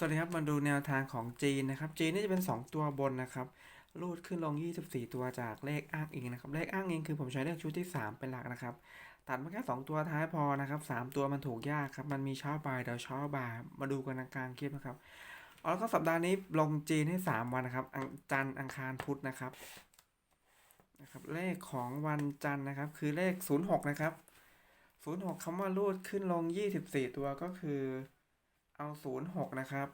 สวัสดีครับมาดูแนวทางของจีนนะครับ จีนนี่จะเป็น 2 ตัวบนนะครับรูดขึ้นลง 24 ตัวจากเลขอ้างอิงนะครับ เลขอ้างอิงคือผมใช้เลขชุดที่ 3 เป็นหลักนะครับ ตัดมาแค่2ตัวท้ายพอนะครับ 3 ตัวมันถูกยากครับ มันมีเช้าบ่ายเดี๋ยวเช้าบ่ายมาดูกันกลางคลิปนะครับเอาแล้วก็สัปดาห์นี้ลงจีนให้ 3 วันนะครับ จันทร์อังคารพุธนะครับนะครับ เลขของวันจันทร์นะครับ คือเลข 06 นะครับ 06คำว่ารูดขึ้นลง 24 ตัวก็คือ เอา06นะครับ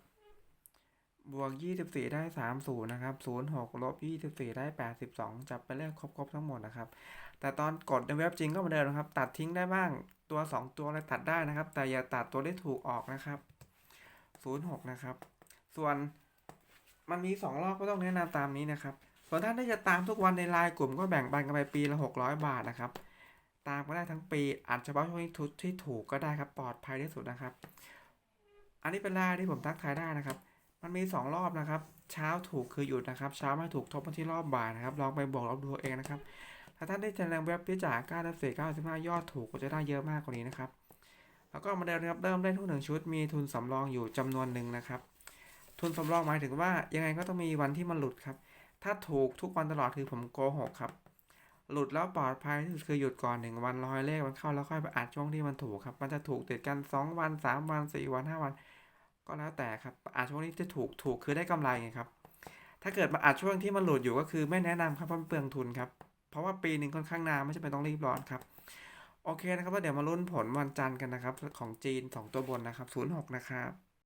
บวก24ได้30นะครับ06ลบ24ได้82จับไปเลขครบๆทั้งหมดนะครับ แต่ตอนกดในเว็บจริงก็เหมือนเดิมนะครับ ตัดทิ้งได้บ้างตัว2ตัวอะไรตัดได้นะครับ แต่อย่าตัดตัวที่ถูกออกนะครับ06นะครับ ส่วนมันมี2รอบก็ต้องแนะนำตามนี้นะครับส่วนท่านที่จะตามทุกวันในไลน์กลุ่มก็แบ่งปันกันไปปีละ600บาทนะครับ ตามก็ได้ทั้งปีอาจเฉพาะช่วงที่ถูกก็ได้ครับปลอดภัยที่สุดนะครับ อันนี้เป็นรายที่ผมทักทายได้นะครับ มันมี 2 รอบนะครับ เช้าถูกคือหยุดนะครับ เช้าไม่ถูกทบมาที่รอบบ่ายนะครับ ลองไปบวกลบดูเองนะครับ ถ้าท่านได้จะแรงเว็บพิจารณา9 4 95ยอดถูกก็จะได้เยอะมากกว่านี้นะครับ แล้วก็มาเดิมนะครับ เริ่มได้ทุกหนึ่งชุด มีทุนสำรองอยู่จำนวนหนึ่งนะครับ ทุนสำรองหมายถึงว่ายังไงก็ต้องมีวันที่มันหลุดครับ ถ้าถูกทุกวันตลอดคือผมโกหกครับหลุดแล้วปลอดภัยที่สุดคือหยุดก่อนหนึ่งวันรอให้เลขมันเข้าแล้วค่อยไปอัดช่วงที่มันถูกครับ มันจะถูกติดกัน 2 วัน 3 วัน 4 วัน 5 วัน ก็แล้วแต่ครับอาจช่วงนี้จะถูกถูกคือได้กำไรไงครับ ถ้าเกิดมาอาจช่วงที่มันหลุดอยู่ก็คือไม่แนะนำครับเพราะมันเปลืองทุนครับ เพราะว่าปีหนึ่งค่อนข้างนานไม่ใช่เป็นต้องรีบร้อนครับ โอเคนะครับแล้วเดี๋ยวมาลุ้นผลวันจันทร์กันนะครับ ของจีน 2 ตัวบนนะครับ06นะครับ